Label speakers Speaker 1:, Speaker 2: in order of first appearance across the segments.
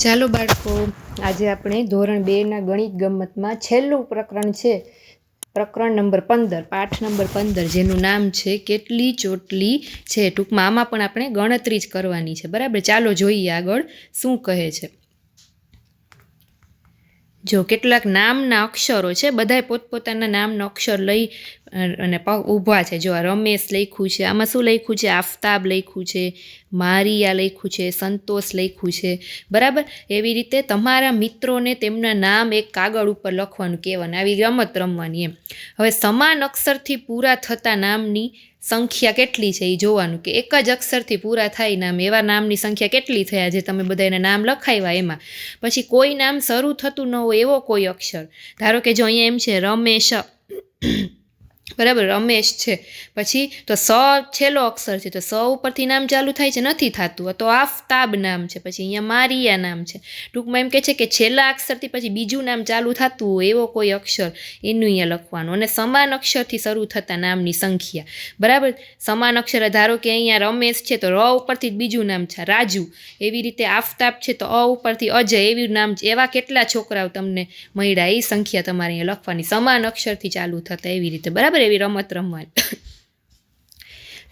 Speaker 1: ચાલો બાળકો, આજે આપણે ધોરણ બેના ગણિત ગમતમાં છેલ્લું પ્રકરણ છે. પ્રકરણ નંબર પંદર, પાઠ નંબર પંદર, જેનું નામ છે કેટલી ચોટલી છે. ટૂંકમાં આમાં પણ આપણે ગણતરી જ કરવાની છે. બરાબર? ચાલો જોઈએ આગળ શું કહે છે. જો કેટલાક નામના અક્ષરો છે, બધાય પોતપોતાના નામનો અક્ષર લઈ અને ઊભા છે. જો આ રમેશ લખ્યું છે, આમાં શું લખ્યું છે? આફતાબ લખ્યું છે, મારિયા લખ્યું છે, સંતોષ લખ્યું છે. બરાબર? એવી રીતે તમારા મિત્રોને તેમના નામ એક કાગળ ઉપર લખવાનું કહેવાનું આવી રમત રમવાની એમ. હવે સમાન અક્ષરથી પૂરા થતા નામની સંખ્યા કેટલી છે એ જોવાનું કે એક જ અક્ષરથી પૂરા થાય નામ, એવા નામની સંખ્યા કેટલી થયા જે તમે બધા એના નામ લખાવ્યા એમાં. પછી કોઈ નામ શરૂ થતું ન હોય એવો કોઈ અક્ષર. ધારો કે જો અહીંયા એમ છે, રમેશ બરાબર, રમેશ છે. પછી તો સ છેલ્લો અક્ષર છે, તો સ ઉપરથી નામ ચાલુ થાય છે, નથી થતું. તો આફતાબ નામ છે, પછી અહીંયા મારિયા નામ છે. ટૂંકમાં એમ કે છે કે છેલ્લા અક્ષરથી પછી બીજું નામ ચાલુ થતું હોય એવો કોઈ અક્ષર એનું અહીંયા લખવાનું. અને સમાન અક્ષરથી શરૂ થતા નામની સંખ્યા. બરાબર? સમાન અક્ષર, ધારો કે અહીંયા રમેશ છે, તો ર ઉપરથી બીજું નામ છે, રાજુ. એવી રીતે આફતાબ છે, તો અ ઉપરથી અજય. એવી નામ એવા કેટલા છોકરાઓ તમને મળ્યા, એ સંખ્યા તમારે અહીંયા લખવાની. સમાન અક્ષરથી ચાલુ થતા એવી રીતે. બરાબર? એવી રમત રમવાની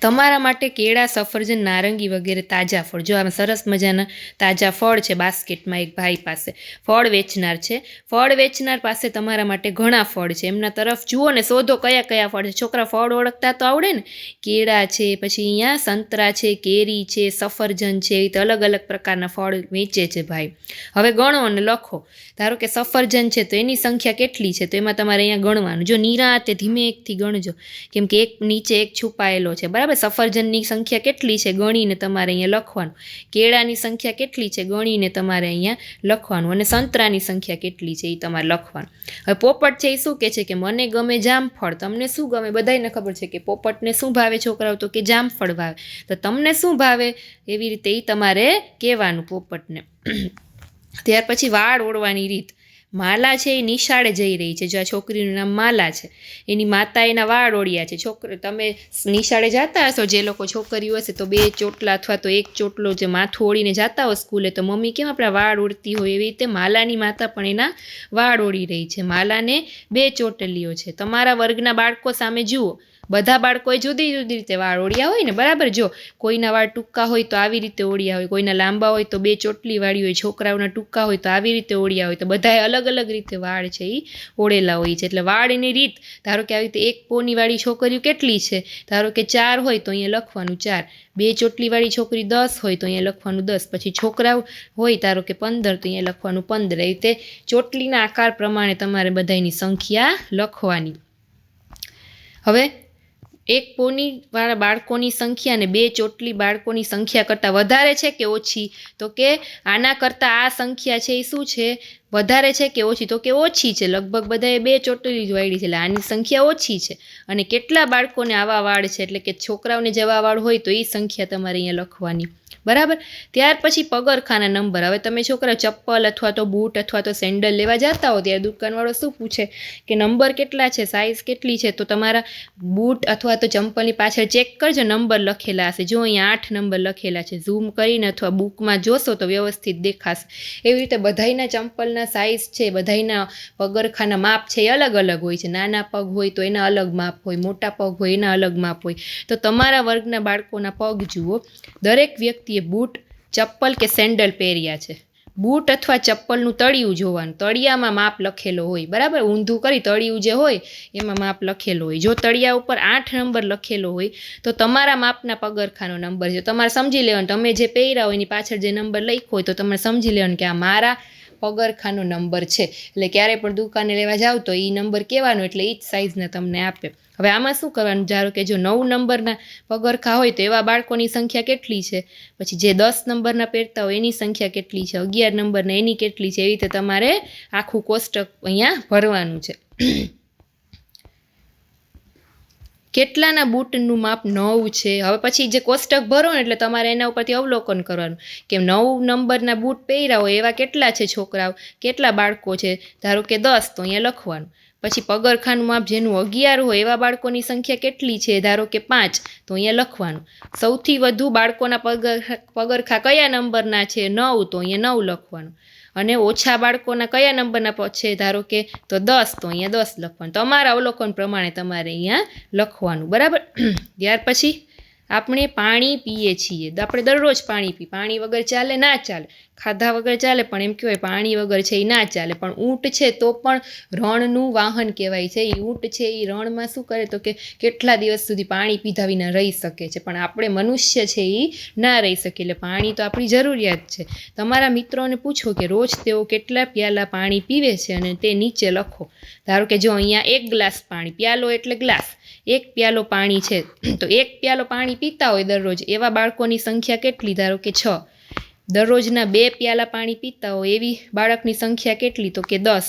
Speaker 1: તમારા માટે કેળા, સફરજન, નારંગી વગેરે તાજા ફળ. જો આમાં સરસ મજાના તાજા ફળ છે બાસ્કેટમાં એક ભાઈ પાસે. ફળ વેચનાર છે. ફળ વેચનાર પાસે તમારા માટે ઘણા ફળ છે. એમના તરફ જુઓ ને શોધો કયા કયા ફળ છે. છોકરા ફળ ઓળખતા તો આવડે ને? કેળા છે, પછી અહીંયા સંતરા છે, કેરી છે, સફરજન છે, એ રીતે અલગ અલગ પ્રકારના ફળ વેચે છે ભાઈ. હવે ગણો અને લખો. ધારો કે સફરજન છે તો એની સંખ્યા કેટલી છે? તો એમાં તમારે અહીંયા ગણવાનું. જો નિરાતે ધીમે એકથી ગણજો. કેમ કે એક નીચે એક છુપાયેલો છે. બરાબર? સફરજનની સંખ્યા કેટલી છે ગણીને તમારે અહીંયા લખવાનું. કેળાની સંખ્યા કેટલી છે ગણીને તમારે અહીંયા લખવાનું. અને સંતરાની સંખ્યા કેટલી છે એ તમારે લખવાનું. હવે પોપટ છે એ શું કહે છે કે મને ગમે જામફળ તમને શું ગમે? બધાને ખબર છે કે પોપટને શું ભાવે છોકરાઓ? તો કે જામફળ ભાવે. તો તમને શું ભાવે? એવી રીતે એ તમારે કહેવાનું પોપટને. ત્યાર પછી વાળ ઓળવાની રીત. માલા છે એ નિશાળે જઈ રહી છે. જો આ છોકરીનું નામ માલા છે. એની માતા એના વાળ ઓળ્યા છે. છોકરી, તમે નિશાળે જતા હશો, જે લોકો છોકરીઓ હશે, તો બે ચોટલા અથવા તો એક ચોટલો જે માથું ઓળીને જતા હોય સ્કૂલે, તો મમ્મી કેમ આપણા વાળ ઓળતી હોય એવી રીતે? માલાની માતા પણ એના વાળ ઓળી રહી છે. માલાને બે ચોટલીઓ છે. તમારા વર્ગના બાળકો સામે જુઓ. બધા બાળકોએ જુદી જુદી રીતે વાળ ઓળ્યા હોય ને, બરાબર? જો કોઈના વાળ ટૂંકા હોય તો આવી રીતે ઓળ્યા હોય, કોઈના લાંબા હોય તો બે ચોટલી વાળી હોય, છોકરાઓના ટૂંકા હોય તો આવી રીતે ઓળ્યા હોય, તો બધાએ અલગ અલગ રીતે વાળ છે એ ઓળેલા હોય છે. એટલે વાળ એની રીત, ધારો કે આવી રીતે એક પોની વાળી છોકરીઓ કેટલી છે? ધારો કે ચાર હોય તો અહીંયા લખવાનું ચાર. બે ચોટલીવાળી છોકરી દસ હોય તો અહીંયા લખવાનું દસ. પછી છોકરાઓ હોય, ધારો કે પંદર, તો અહીંયા લખવાનું પંદર. એ રીતે ચોટલીના આકાર પ્રમાણે તમારે બધાની સંખ્યા લખવાની. હવે એક પોની વાળા બાળકોની સંખ્યા અને બે ચોટલી બાળકોની સંખ્યા કરતાં વધારે છે કે ઓછી? તો કે આના કરતાં આ સંખ્યા છે એ શું છે? વધારે છે કે ઓછી? તો કે ઓછી છે. લગભગ બધાએ બે ચોટલી જ વાળી છે. એટલે આની સંખ્યા ઓછી છે. અને કેટલા બાળકોને આવા વાળ છે? એટલે કે છોકરાઓને જેવા વાળ હોય તો એ સંખ્યા તમારે અહીંયા લખવાની. બરાબર? ત્યાર પછી પગરખાના નંબર. હવે તમે છોકરા ચપ્પલ અથવા તો બૂટ અથવા તો સેન્ડલ લેવા જતા હો ત્યારે દુકાનવાળો શું પૂછે? કે નંબર કેટલા છે? સાઇઝ કેટલી છે? તો તમારા બૂટ અથવા તો ચંપલની પાછળ ચેક કરજો. નંબર લખેલા હશે. જો અહીંયા આઠ નંબર લખેલા છે. ઝૂમ કરીને અથવા બુકમાં જોશો તો વ્યવસ્થિત દેખાશે. એવી રીતે બધાયના ચંપલના સાઇઝ છે, બધાયના પગરખાના માપ છે એ અલગ અલગ હોય છે. નાના પગ હોય તો એના અલગ માપ હોય, મોટા પગ હોય એના અલગ માપ હોય. તો તમારા વર્ગના બાળકોના પગ જુઓ. દરેક વ્યક્તિએ બૂટ, ચપ્પલ કે સેન્ડલ પહેર્યા છે. બૂટ અથવા ચપ્પલનું તળિયું જોવાનું. તળિયામાં માપ લખેલો હોય. બરાબર? ઊંધું કરી તળિયું જે હોય, એમાં માપ લખેલો હોય. જો તળિયા ઉપર આઠ નંબર લખેલો હોય, તો તમારા માપના પગરખાનો નંબર છે. તમારે સમજી લેવાનું. તમે જે પહેર્યા હોય એની પાછળ જે નંબર લખ્યો હોય, તો તમારે સમજી લેવાનું કે આ મારા પગરખાનો નંબર છે. એટલે ક્યારે પણ દુકાને લેવા જાઓ તો એ નંબર કહેવાનો એટલે એ જ સાઇઝને તમને આપે. હવે આમાં શું કરવાનું? ધારો કે જો નવ નંબરના પગરખા હોય તો એવા બાળકોની સંખ્યા કેટલી છે? પછી જે દસ નંબરના પહેરતા હોય એની સંખ્યા કેટલી છે? અગિયાર નંબરના એની કેટલી છે? એવી રીતે તમારે આખું કોષ્ટક અહીંયા ભરવાનું છે. કેટલાના બૂટનું માપ નવ છે? હવે પછી જે કોષ્ટક ભરો ને એટલે તમારે એના ઉપરથી અવલોકન કરવાનું કે નવ નંબરના બૂટ પહેર્યા હોય એવા કેટલા છે છોકરાઓ? કેટલા બાળકો છે? ધારો કે દસ, તો અહીંયા લખવાનું. પછી પગરખાનું માપ જેનું અગિયાર હોય એવા બાળકોની સંખ્યા કેટલી છે? ધારો કે પાંચ, તો અહીંયા લખવાનું. સૌથી વધુ બાળકોના પગર પગરખા કયા નંબરના છે? નવ, તો અહીંયા નવ લખવાનું. અને ઓછા બાળકોના કયા નંબરના છે? ધારો કે તો દસ, તો અહીંયા દસ લખવાનું. તમારા અવલોકન પ્રમાણે તમારે અહીંયા લખવાનું. બરાબર? ત્યાર પછી આપણે પાણી પીએ છીએ. આપણે દરરોજ પાણી પી પાણી વગર ચાલે, ના ચાલે. ખાધા વગર ચાલે, પણ એમ કહેવાય પાણી વગર છે એ ના ચાલે. પણ ઊંટ છે તો પણ રણનું વાહન કહેવાય છે. એ ઊંટ છે એ રણમાં શું કરે તો કે કેટલા દિવસ સુધી પાણી પીધા વિના રહી શકે છે. પણ આપણે મનુષ્ય છે એ ના રહી શકે એટલે પાણી તો આપણી જરૂરિયાત છે. તમારા મિત્રોને પૂછો કે રોજ તેઓ કેટલા પ્યાલા પાણી પીવે છે અને તે નીચે લખો. ધારો કે જો અહીંયા એક ગ્લાસ પાણી, પ્યાલો એટલે ગ્લાસ. એક પ્યાલો પાણી છે. તો એક પ્યાલો પાણી પીતા હોય દરરોજ, એવા બાળકોની સંખ્યા કેટલી? ધારો કે છ. દરરોજના બે પ્યાલા પાણી પીતા હોય, એવી બાળકની સંખ્યા કેટલી? તો કે દસ.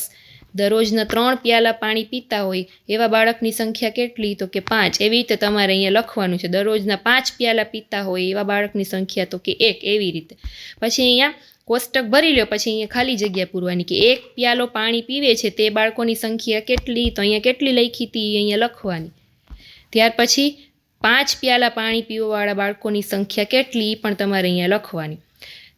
Speaker 1: દરરોજના ત્રણ પ્યાલા પાણી પીતા હોય, એવા બાળકની સંખ્યા કેટલી? તો કે પાંચ. એવી રીતે તમારે અહીંયા લખવાનું છે. દરરોજના પાંચ પ્યાલા પીતા હોય, એવા બાળકની સંખ્યા તો કે એક. એવી રીતે. પછી અહીંયા કોષ્ટક ભરી લો પછી અહીંયા ખાલી જગ્યા પૂરવાની કે એક પ્યાલો પાણી પીવે છે, તે બાળકોની સંખ્યા કેટલી? તો અહીંયા કેટલી લખી હતી? અહીંયા લખવાની. ત્યાર પછી પાંચ પ્યાલા પાણી પીવાવાળા બાળકોની સંખ્યા કેટલી પણ તમારે અહીંયા લખવાની.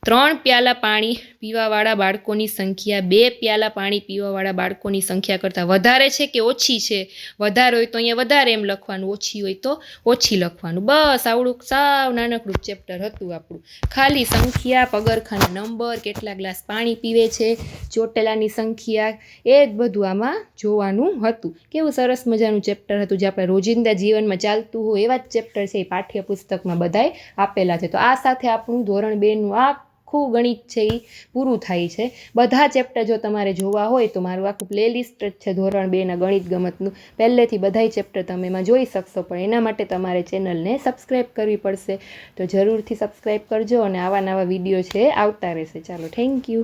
Speaker 1: ત્રણ પ્યાલા પાણી પીવાવાળા બાળકોની સંખ્યા, બે પ્યાલા પાણી પીવાવાળા બાળકોની સંખ્યા કરતાં વધારે છે કે ઓછી છે? વધારે હોય તો અહીંયા વધારે એમ લખવાનું, ઓછી હોય તો ઓછી લખવાનું. બસ આવડું સાવ નાનકડું ચેપ્ટર હતું આપણું. ખાલી સંખ્યા, પગરખાના નંબર કેટલા ગ્લાસ પાણી પીવે છે, ચોટેલાની સંખ્યા, એ જ બધું આમાં જોવાનું હતું. કેવું સરસ મજાનું ચેપ્ટર હતું જે આપણે રોજિંદા જીવનમાં ચાલતું હોય એવા જ ચેપ્ટર છે એ પાઠ્યપુસ્તકમાં બધાય આપેલા છે. તો આ સાથે આપણું ધોરણ બેનું આખું ગણિત છે એ પૂરું થાય છે. બધા ચેપ્ટર જો તમારે જોવા હોય તો મારું આખું પ્લેલિસ્ટ જ છે ધોરણ બેના ગણિત ગમતનું. પહેલેથી બધાય ચેપ્ટર તમે એમાં જોઈ શકશો, પણ એના માટે તમારે ચેનલને સબસ્ક્રાઈબ કરવી પડશે. તો જરૂરથી સબસ્ક્રાઈબ કરજો અને આવા નવા વીડિયો છે આવતા રહેશે. ચાલો થેન્ક યુ